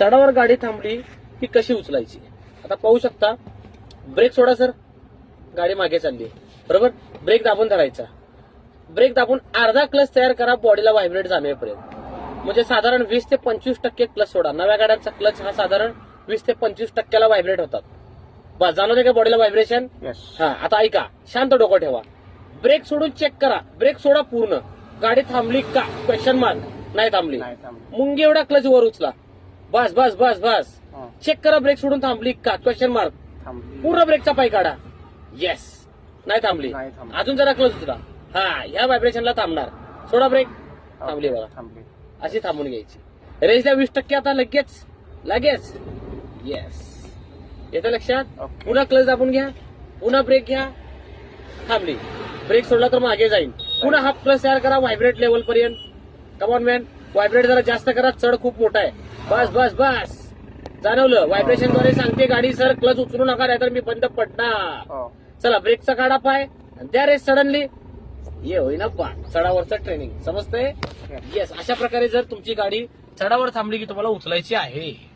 चढावर गाडी थांबली की कशी उचलायची? आता पाहू शकता ब्रेक सोडा सर गाडी मागे चालली बरोबर? ब्रेक दाबून धरायचा. ब्रेक दाबून अर्धा क्लच तयार करा बॉडीला व्हायब्रेट जाणेपर्यंत म्हणजे साधारण वीस ते पंचवीस टक्के क्लच सोडा. नव्या गाड्यांचा क्लच हा साधारण वीस ते पंचवीस टक्क्याला व्हायब्रेट होतात. जाणवते का बॉडीला व्हायब्रेशन हा आता ऐका. शांत डोकं ठेवा. ब्रेक सोडून चेक करा. ब्रेक सोडा पूर्ण. गाडी थांबली का? क्वेश्चन मार्क नाही थांबली. नाही थांबली. मुंगी एवढा क्लच वर उचला. बस बस बस बस. हं, चेक करा ब्रेक सोडून थांबली का? क्वेश्चन मार्क थांबली. पूर्ण ब्रेकचा पाय काढा. येस नाही थांबली. नाही थांबली. अजून जरा क्लच उचला हा ह्या व्हायब्रेशनला थांबणार. सोडा ब्रेक थांबली बघा. थांबली. अशी थांबून घ्यायची. द्या वीस टक्के आता लगेच. लगेच. येस येतं लक्षात. पुन्हा क्लच दाबून घ्या. पुन्हा ब्रेक घ्या. थांबली. ब्रेक सोडला तर मागे जाईल पुन्हा हा प्लस तयार करा व्हायब्रेट लेवल पर्यंत. कमॉन मॅन व्हायब्रेट जरा जास्त करा. चढ खूप मोठा आहे. बस बस बस. जाणवलं. व्हायब्रेशनद्वारे सांगते गाडी सर क्लच उचलू नका नाहीतर मी बंद पडणार. हो. चला ब्रेकचा काढा पाय. आणि त्या रेस सडनली ये होईना पा चढावरचं ट्रेनिंग समजतंय. येस अशा प्रकारे जर तुमची गाडी चढावर थांबली की तुम्हाला उचलायची आहे.